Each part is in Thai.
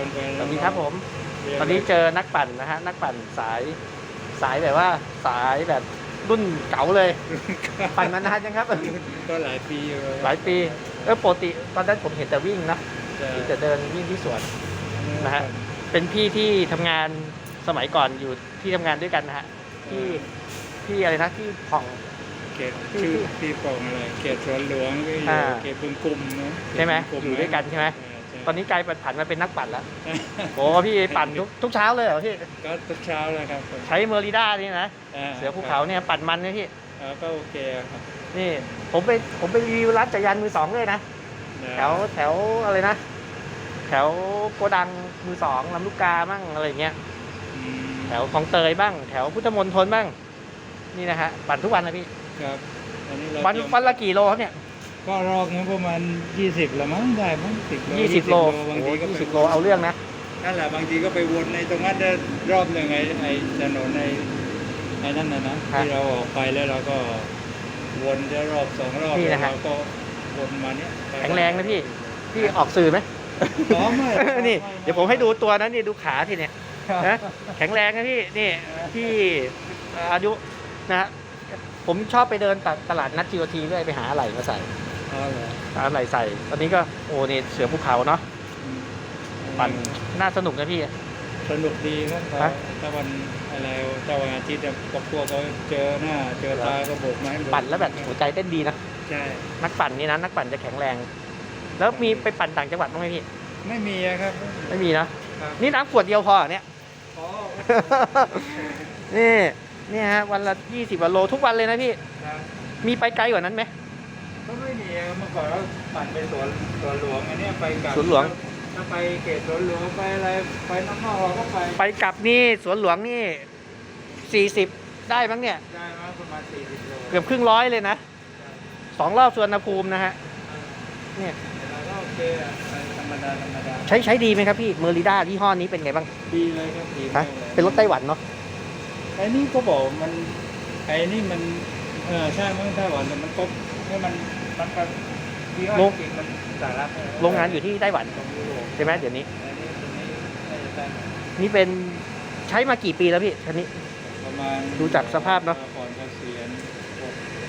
วนไปสวัสดีครับผมเรียตอนนี้เจอนักปั่นนะฮะ นักปั่นสายสายแบบว่าสายแบบรุ่นเก๋าเลย ปั่นมานานยังครับ ก็หลายปีอยู่หลายปี เออปกติตอนนั้นผมเห็นแต่วิ่งนะใช่เห็นแต่เดินวิ่งที่สวนนะฮะ เป็นพี่ที่ทำงานสมัยก่อนอยู่ที่ทำงานด้วยกันนะฮะ ที่ที่อะไรนะที่ผ่องเขตชื่อที่ปองอะไรเขตสวนหลวงก็อยู่อ่าเขตบึงกลุ่มนะใช่ไหมเขตบึงอยู่ด้วยกันใช่ไหมใช่ต อนนี้กลายเป็นผันมาเป็นนักปั่นแล้วโอ้พี่ปั่นทุกทุกเช้าเลยเหรอพี่ก็ทุกเช้าเลยครับผมใช้เมอริด้านี่นะาเสือภูเขาเนี่ยปั่นมันนะพี่อ่าก็โอเคครับนี่ผมไปผมไปรีวิวร้านจักรยานมือสองเลยนะแถวแถวอะไรนะ แถวโกดังมือสองลำลูกกาบ้างอะไรเงี้ยอืมแถวคลองเตยบ้าง แถวพุทธมณฑลบ้าง นี่นะฮะปั่นทุกวันนะพี่ครับอันนี้เราวันเตรียมวันละกี่โลครับเนี่ย ก็รอบนึงประมาณ 20ละมั้งได้มั้ง10โลยี่สิบโลบางโอ้ทีก็ยี่ไปสิบโลเอาเรื่องนะ นั่นแหละบางทีก็ไปวนในตรงนั้นได้รอบหนึ่งไอ้ไอ้ถนนในไอ้นั่นนะนะที่เราออกไปแล้วเราก็วนได้รอบสองรอบนี่แล้วนะฮะ เราก็วนมาเนี้ยไปแข็งแรงนะพี่ พี่ออกสื่อไหม อ๋อไม่ นี่เดี๋ยวผมให้ดูตัวนั้นนี่ดูขาที่เนี่ยนะแข็งแรงนะพี่นี่พี่อายุนะฮะผมชอบไปเดินตตลาดนัดจีโอทีด้วยไปหาอะไรมาใส่ อะไรใส่ ตอนนี้ก็โอ้นี่เสือภูเขาเนาะปั่นน่าสนุกนะพี่ สนุกดีครับฮะถ้าวันอะไรถ้าวันอาทิตย์เนี่ครอบครัวเขาเจอหน้าเจอตาก็โบกไม้ปั่นแล้วแบบหัวใจเต้นดีนะใช่นักปั่นนี่นะนักปั่นจะแข็งแรง แล้วมีไปปั่นต่างจังหวัดบ้างไหมพี่ ไม่มีครับ ไม่มีนะนี่น้ำขวดเดียวพอเหรอเนี่ยนี่นี่ฮะวันละยี่สิบโลทุกวันเลยนะพี่ มีไปไกลกว่านั้นไหม ก็ไม่มีอะเมื่อก่อนเราปั่นไปสวนสวนหลวงอันเนี้ยไปกลับสวนหลวง ถ้าไปเขตสวนหลวงไปอะไรไปน้ำนอกเราก็ไปไปกลับนี่สวนหลวงนี่สี่สิบได้มั้งเนี่ย ได้มาประมาณ40โลเกือบครึ่งร้อยเลยนะสองรอบสวนภูมินะฮะเนี่ยแต่เราก็โอเคอะไปธรรมดาธรรมดาใช้ใช้ดีไหมครับพี่เมอริด้าที่ห้อนี้เป็นไงบ้างดีเลยครับดีฮะมากเลยเป็นรถไต้หวันเนาะไอ้นี่ก็บอกมันไอ้นี่มัน เออใช่มันไต้หวันแต่มันก็ให้มันมันก็ที่ว่าจริงมันสาระโรงงานอยู่ที่ไต้หวันของยุโรปใช่ไหมเดี๋ยวนี้ อันนี้ตัวนี้น่าจะได้นี่เป็นใช้มากี่ปีแล้วพี่คันนี้ ประมาณดูจากสภาพเนอะ ก่อนเกษียณ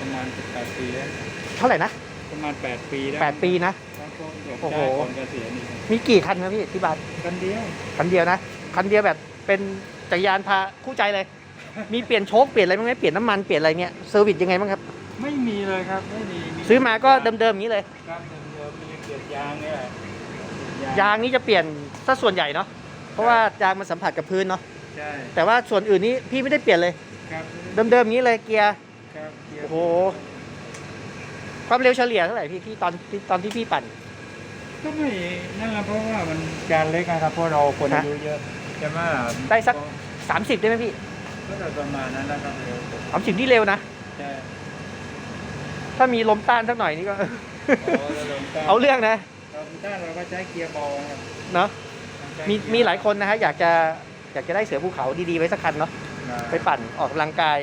ประมาณ18ปีแล้วเท่าไหร่นะประมาณ8ปีแล้วแปดปีนะแล้วก็เดี๋ยวโอ้โห ได้ก่อนเกษียณอีกมีกี่คันครับพี่ที่บ้าน กันเดียวคันเดียวนะ คันเดียวแบบเป็นจักรยานพาคู่ใจเลย มีเปลี่ยนโชคเปลี่ยนอะไรบ้างไหมเปลี่ยนน้ำมันเปลี่ยนอะไรเงี้ยเซอร์วิสยังไงบ้างครับ ไม่มีเลยครับไม่มีซื้อมาก็เดิมๆอย่างนี้เลย ครับเดิมๆมีเปลี่ยนยางเนี่ยแหละยางนี้จะเปลี่ยนซะส่วนใหญ่เนาะเพราะว่ายางมันสัมผัสกับพื้นเนาะใช่แต่ว่าส่วนอื่นนี้พี่ไม่ได้เปลี่ยนเลย ครับเดิมๆอย่างนี้เลยเกียร์ครับเกียร์โอ้โหความเร็วเฉลี่ยเท่าไหร่พี่ที่ตอนที่ตอนที่พี่ปั่น ก็ไม่นั่นแหละเพราะว่ามันการเล็กนะครับเพราะเราคนอายุเยอะใช่ไหมได้สัก 30 ได้ไหมพี่ ก็จะประมาณนั้นนะครับเร็วสุดสามสิบที่เร็วนะ ใช่ถ้ามีลมต้านสักหน่อยนี่ก็ เอาแล้วลงใต้เอาเรื่องนะเราใต้เราก็ใช้เกียร์เบาครับเนาะใช้มีเกีร์มีหลายคนนะฮะอยากจะอยากจะได้เสือภูเขาดีๆไว้สักคันเนาะไปปั่นออกกำลังกาย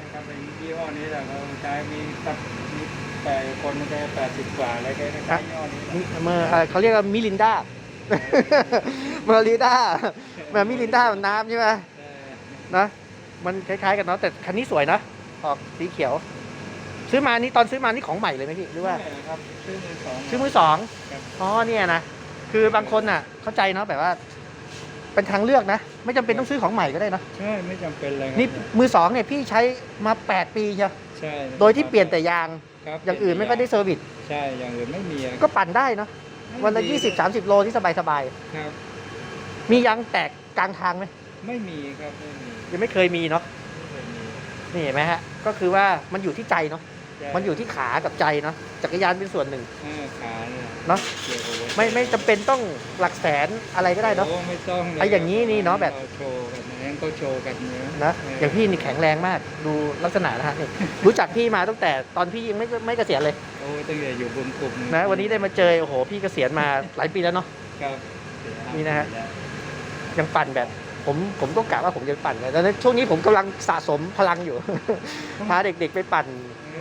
นะครับเป็นยี่ห้อนี้แหละเราใช้มีตับมีแต่คนมันจะแปดสิบกว่าอะไรก็ใช้ยี่ห้อนี้แหละมิเมอร์อะไรเขาเรียกว่ามิลินดาเมอริด้ามามิลินดามันน้ำใช่ไหมเออนะ มันคล้ายๆกันเนาะแต่คันนี้สวยนะออกสีเขียว ซื้อมานี่ตอนซื้อมานี่ของใหม่เลยไหมพี่หรือว่า ใช่ครับซื้อมือสอง ซื้อมือสองครับ อ๋อเนี่ยนะคือบางคนน่ะ เข้าใจเนาะแบบว่า เป็นทางเลือกนะ ไม่จำเป็นต้องซื้อของใหม่ก็ได้เนอะใช่ไม่จำเป็นเลยครับนี่มือสองเนี่ยพี่ใช้มา 8 ปีใช่ใช่โดยที่เปลี่ยนแต่ยาง ครับอย่างอื่นไม่ก็ได้เซอร์วิสใช่อย่างอื่นไม่มีอะก็ปั่นได้เนาะวันละไม่มี20 30 โลที่สบายครับๆมียางแตกกลางทางไหมไม่มีครับไม่มี ยังไม่เคยมีเนาะไม่เคยมีนี่เห็นไหมฮะ ก็คือว่ามันอยู่ที่ใจเนาะใช่มันอยู่ที่ขากับใจเนาะจักรยานเป็นส่วนหนึ่งเออขาเนี่ยเนอะเกี่ยวกับหัวใจไม่ไม่จำเป็นต้องหลักแสนอะไรก็ได้เนาะโอ้ไม่ต้องเลยไอ้อย่างนี้นี่เนาะแบบรโชว์กันนะงั้นก็โชว์กันเนื้อนะอย่างพี่นี่แข็งแรงมากดูลักษณะนะฮะนี่รู้จักพี่มาตั้งแต่ตอนพี่ยังไม่ไม่เกษียณเลยโอ้ตั้งแต่อยู่บนกลุ่มนะวันนี้ได้มาเจอโอ้โหพี่เกษียณมาหลายปีแล้วเนาะครับนี่นะฮะยังปั่นแบบ ผมผมก็กะว่าผมจะปั่นเลยแต่ช่วงนี้ผมกำลังสะสมพลังอยู่ พาเด็กๆไปปั่น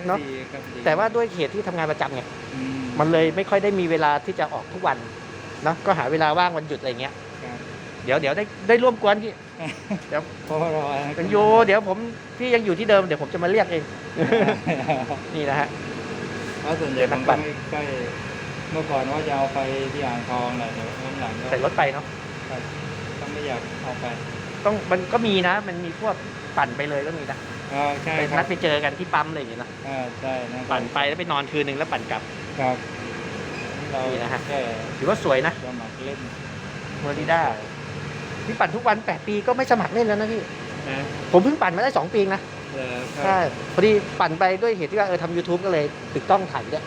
เนอะดีครับดีแต่ว่าด้วยเหตุที่ทำงานประจำไงอืมันเลยไม่ค่อยได้มีเวลาที่จะออกทุกวันเนาะก็หาเวลาว่างวันหยุดอะไรเงี้ยครับเดี๋ยวเดี๋ยวได้ได้ร่วมกวนพี่เดี๋ยวเพราะว่าเรายังอยู่เดี๋ยวผมพี่ยังอยู่ที่เดิมเดี๋ยวผมจะมาเรียกเองนี่นะฮะเพราะส่วนใหญ่เดี๋ยวนัมักนปั่ก็นไม่ใกล้เมื่อก่อนว่าจะเอาไปที่อ่างทองแหละแต่ว่าหลังๆก็ใส่รถไปเนาะครับก็ไม่ อยากเอาไปต้องมันก็มีนะ มันมีพวกปั่นไปเลยก็มีนะอ่าใช่ไปคนัรัดบไปเจอกันที่ปั๊มอะไรอย่างเงี้ยนะอ่าใช่นะปั่นไปแล้วไปนอนคืนหนึ่งแล้วปั่นกลับ ครับเรานี่นะฮะ แค่ถือว่าสวยนะสมัครเล่นเมอริด้าพี่ปั่นทุกวัน 8 ปีก็ไม่สมัครเล่นแล้วนะพี่ นะผมเพิ่งปั่นมาได้ 2 ปีเองนะเออครัใช่พอดีปั่นไปด้วยเหตุที่ว่าเออทำยูทูบก็เลยติดต้องถ่ายด้วย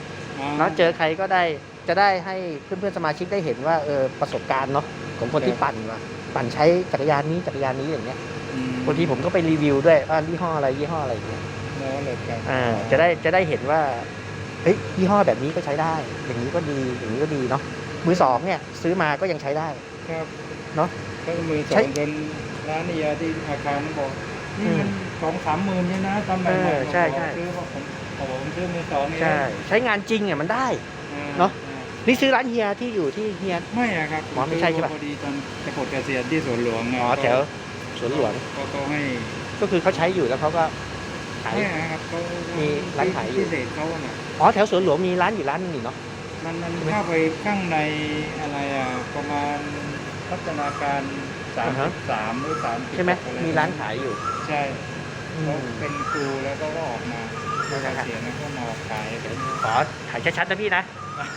าแล้วเจอใครก็ได้จะได้ให้เพื่อนๆสมาชิกได้เห็นว่าเออประสบการณ์เนาะของคนที่ปั่นว่า ปั่นใช้จักรยานนี้จักรยานนี้อย่างเงี้ยอืมบางทีผมก็ไปรีวิวด้วยว่ายี่ห้ออะไรยี่ห้ออะไรอย่างเงี้ยโน้เลยครับอ่าจะได้จะได้เห็นว่าเฮ้ยยี่ห้อแบบนี้ก็ใช้ได้ อย่างนี้ก็ดีอย่างนี้ก็ดีเนาะมือสองเนี่ยซื้อมาก็ยังใช้ได้ครับเนอะก็มือสใช่องจนร้านนี่ที่อาคารบอกนี่อืมมันสองสามหมื่นเนี่ยนะทำแบบเออใช่ใช่ซื้อว่าผมผมผมซื้อมือสองนี่ใช่ใช้งานจริงเนี่ยมันได้อ่เนอะอ่ นี่ซื้อร้านเฮียที่อยู่ที่เฮีย ไม่อะครับอ๋อไม่ใช่ใช่ปะ พอดีตอนจะปลดเกษียณที่สวนหลวงะอ๋อแถวสวนหลวง ก็ก็ให้ก็คือเขาใช้อยู่แล้วเขาก็ขาย ไม่อะครับเขามีร้านขายอยู่ พิเศษเขาอะน่ะอ๋อแถวสวนหลวงมีร้านอยู่ร้านหนึงนี่เนาะ มันมันใช่ไหมเข้าไปข้างในอะไรอะประมาณพัฒนาการสามอ่าฮะ สามหรือสามใช่ไหมมีร้านขายอยู่ใช่อืเขามเป็นครูแล้วก็ออกมานั่นเกนะฮะษียณแล้วก็มาขายเป็นขอถ่ายชัดๆนะพี่นะ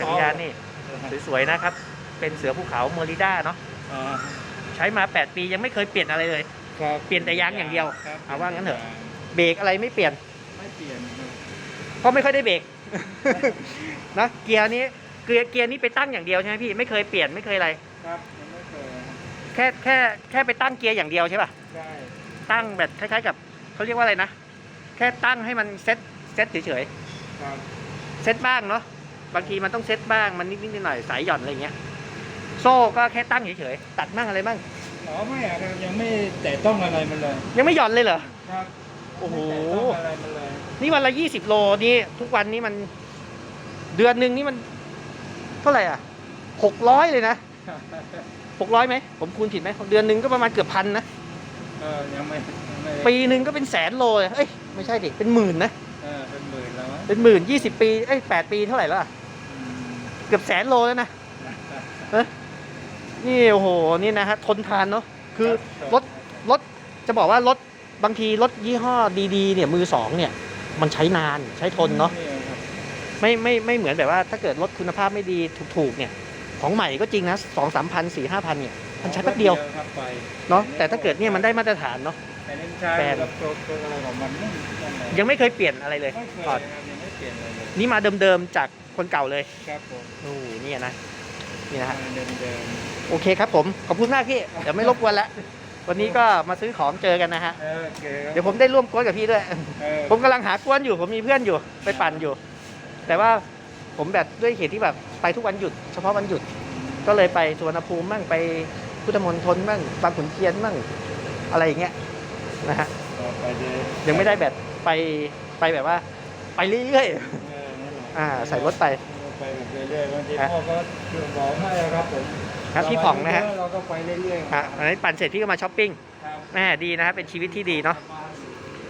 จักรยานนี่สวยๆนะครับ เป็นเสือภูเขาเมอริด้าเนาะอ่าใช้มา 8 ปียังไม่เคยเปลี่ยนอะไรเลยครับเปลี่ยนแต่ยางอย่างเดียวครับเอาว่างั้นเถอะเบรกอะไรไม่เปลี่ยนไม่เปลี่ยนครับเพราะไม่ค่อยได้เบรกนะเกียร์นี้เกียร์เกียร์นี้ไปตั้งอย่างเดียวใช่ไหมพี่ไม่เคยเปลี่ยนไม่เคยอะไรครับยังไม่เคยครับแค่แค่แค่ไปตั้งเกียร์อย่างเดียวใช่ป่ะใช่ตั้งแบบคล้ายๆกับเขาเรียกว่าอะไรนะแค่ตั้งให้มันเซ็ตเซ็ตเฉยครับๆเซ็ตบ้างเนาะ บางทีมันต้องเซ็ตบ้างมันนิดๆหน่อยๆสายหย่อนอะไรเงี้ย โซ่ก็แค่ตั้งเฉยๆตัดบ้างอะไรบ้างอ๋อไม่อะครับยังไม่แตะต้องอะไรมันเลยยังไม่หย่อนเลยเหรอครับโอ้โหไม่แตะต้องอะไรมันเลยนี่วันละยี่สิบโลนี่ทุกวันนี้มัน เดือนหนึ่งนี่มัน เท่าไหร่อะหกร้อยเลยนะหกร้อยไหมผมคูณผิดไหมเดือนหนึ่งก็ประมาณเกือบพันนะเออยังไม่ยังไม่ปีหนึ่งก็เป็นแสนโลเลยเอ้ยไม่ใช่ดิเป็นหมื่นนะเออเป็นหมื่นแล้วมั้งเป็นหมื่นยี่สิบปีเอ้ยแปดปีเท่าไหร่แล้วอะอืม เกือบแสนโลแล้วนะเอ้ยนี่โอ้โหนี่นะฮะทนทานเนาะคือรถรถจะบอกว่ารถบางทีรถยี่ห้อดีๆเนี่ยมือสองเนี่ยมันใช้นานใช้ทนเนาะครับไม่ไม่ไม่เหมือนแบบว่าถ้าเกิดรถคุณภาพไม่ดีถูกๆเนี่ยของใหม่ก็จริงนะสองสามพันสี่ห้าพันเนี่ยมันใช้แป๊บเดียวครับไปเนาะแต่ถ้าเกิดเนี่ยมันได้มาตรฐานเนาะแต่เล่นใช้แฟนกับตัวตัวอะไรของมันไม่นั่นแหละยังไม่เคยเปลี่ยนอะไรเลยไม่เคยก่อนครับยังไม่เปลี่ยนอะไรเลยนี่มาเดิมๆจาก คนเก่าเลยครับผมโอ้โหเนี่ยนะนี่นะฮะเดิมเดิมโอเคครับผมขอบคุณมากพี่เดี๋ยวไม่รบกวนละวันนี้ก็มาซื้อของเจอกันนะฮะเออโอเคครับเดี๋ยวผมได้ร่วมกวนกับพี่ด้วยเออผมกำลังหากวนอยู่ ผมมีเพื่อนอยู่ไปปั่นอยู่ แต่ว่าผมแบบด้วยเหตุที่แบบไปทุกวันหยุด เฉพาะวันหยุด ก็เลยไปสุวรรณภูมิบ้างไปพุทธมณฑลบ้างบางขุนเทียนบ้างอะไรอย่างเงี้ยนะฮะต่อไปเดี๋ยวยังไม่ได้แบบไปไปแบบว่า ไปเรื่อยเออนั่นแหละอ่าใส่รถไป ไปแบบเรื่อยๆบางทีฮะพ่อก็บอกให้ครับผมครับพี่ผ่องนะฮะ เราก็ไปเรื่อยๆอะอันนี้ปั่นเสร็จพี่ก็มาช้อปปิ้งครับแม่ดีนะฮะเป็นชีวิตที่ดีเนาะ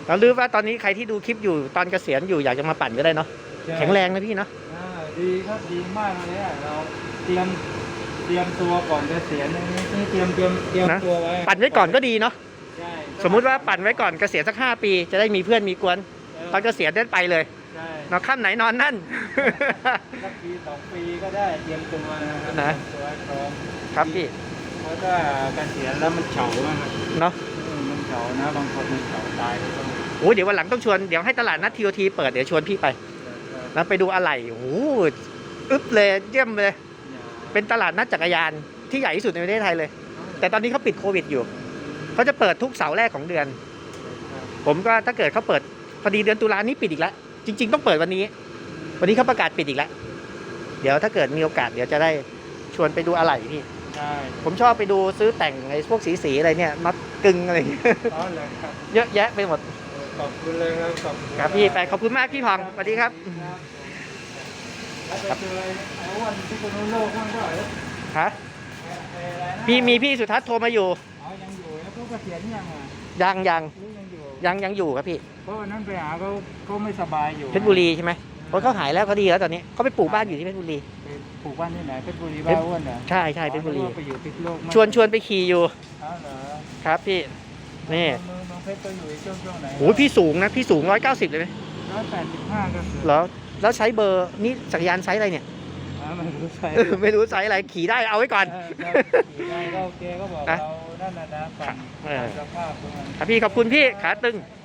แล้วรู้ว่าตอนนี้ใครที่ดูคลิปอยู่ตอนเกษียณอยู่อยากจะมาปั่นก็ได้เนาะแข็งแรงนะพี่เนาะอ่าดีครับดีมากเลยอะเราเตรียมเตรียมตัวก่อนเกษียณนี่นี่เตรียมเตรียมเตรียมนะตัวไว้ปั่นไว้ก่อนก็ดีเนาะใช่สมมุติว่าปั่นไว้ก่อนเกษียณสักห้าปี จะได้มีเพื่อนมีกวนตอนเกษียณได้ไปเลย ใช่เนาะค่ำไหนนอนนั่นสักปีสองปีก็ได้เตรียมตัวนะครับนะเตรียมตัวให้พร้อมครับพี่เพราะถ้าเกษียณแล้วมันเฉาอะครับเนาะอืมมันเฉานะบางคนมันเฉาตายก็ต้องโอ้เดี๋ยววันหลังต้องชวนเดี๋ยวให้ตลาดนัดทีโอทีเปิดเดี๋ยวชวนพี่ไปแล้วไปดูอะไหล่โอ้โหอึ๊บเลยเยี่ยมเลย เป็นตลาดนัดจักรยานที่ใหญ่ที่สุดในประเทศไทยเลย แต่ตอนนี้เขาปิดโควิดอยู่เขาจะเปิดทุกเสาร์แรกของเดือน ผมก็ถ้าเกิดเขาเปิดพอดีเดือนตุลานี้ปิดอีกแล้วจ ริง ๆ ต้องเปิดวันนี้ วันนี้เขาประกาศปิดอีกแล้ว เดี๋ยวถ้าเกิดมีโอกาสเดี๋ยวจะได้ชวนไปดูอะไหล่พี่ ใช่ผมชอบไปดูซื้อแต่งไอ้พวกสีสีๆอะไรเนี่ยน็อตกึงอะไรอย่างเงี้ยอ๋อเลยครับเยอะแยะไปหมดขอบคุณเลยครับขอบคุณครับพี่ไปขอบคุณมากพี่พองสวัสดีครับแล้วไปเจอไอ้อ้วันที่คนโลกบ้างก็ฮะไอ้อะไรนะพี่มีพี่สุทัศน์โทรมาอยู่ อ๋อยังอยู่แล้วเขาเกษียณยังอะยังยังหรือยังอยู่ ยังยังอยู่ครับพี่เพราะวันนั้นไปหาเขาเขาไม่สบายอยู่เพชรบุรีใช่ไหมเพราะเขาหายแล้วเขาดีแล้วตอนนี้เขาไปปลูกบ้านอยู่ที่เพชรบุรีไปปลูกบ้านที่ไหนเพชรบุรีบ้านอ้วนเหรอใช่ใช่เพชรบุรีอ๋อนึกว่าไปอยู่พิษณุโลกมั้งชวนชวนไปขี่อยู่อ๋อเหรอครับพี่นี่เมืองเมืองเพชรก็อยู่ในช่วงช่วงไหนโอ้ยพี่สูงนะพี่สูงร้อยเก้าสิบเลยไหมร้อยแปดสิบห้าก็คือเหรอแล้วใช้เบอร์นี่จักรยานไซส์อะไรเนี่ยอ่าไม่รู้ใช่เออไม่รู้ไซส์อะไรขี่ได้เอาไว้ก่อนเออครับขี่ได้ก็โอเคก็บอกอะเรา นั่นนะนะปั่นเออสภาพของมัน ครับพี่ขอบคุณพี่ขาตึงค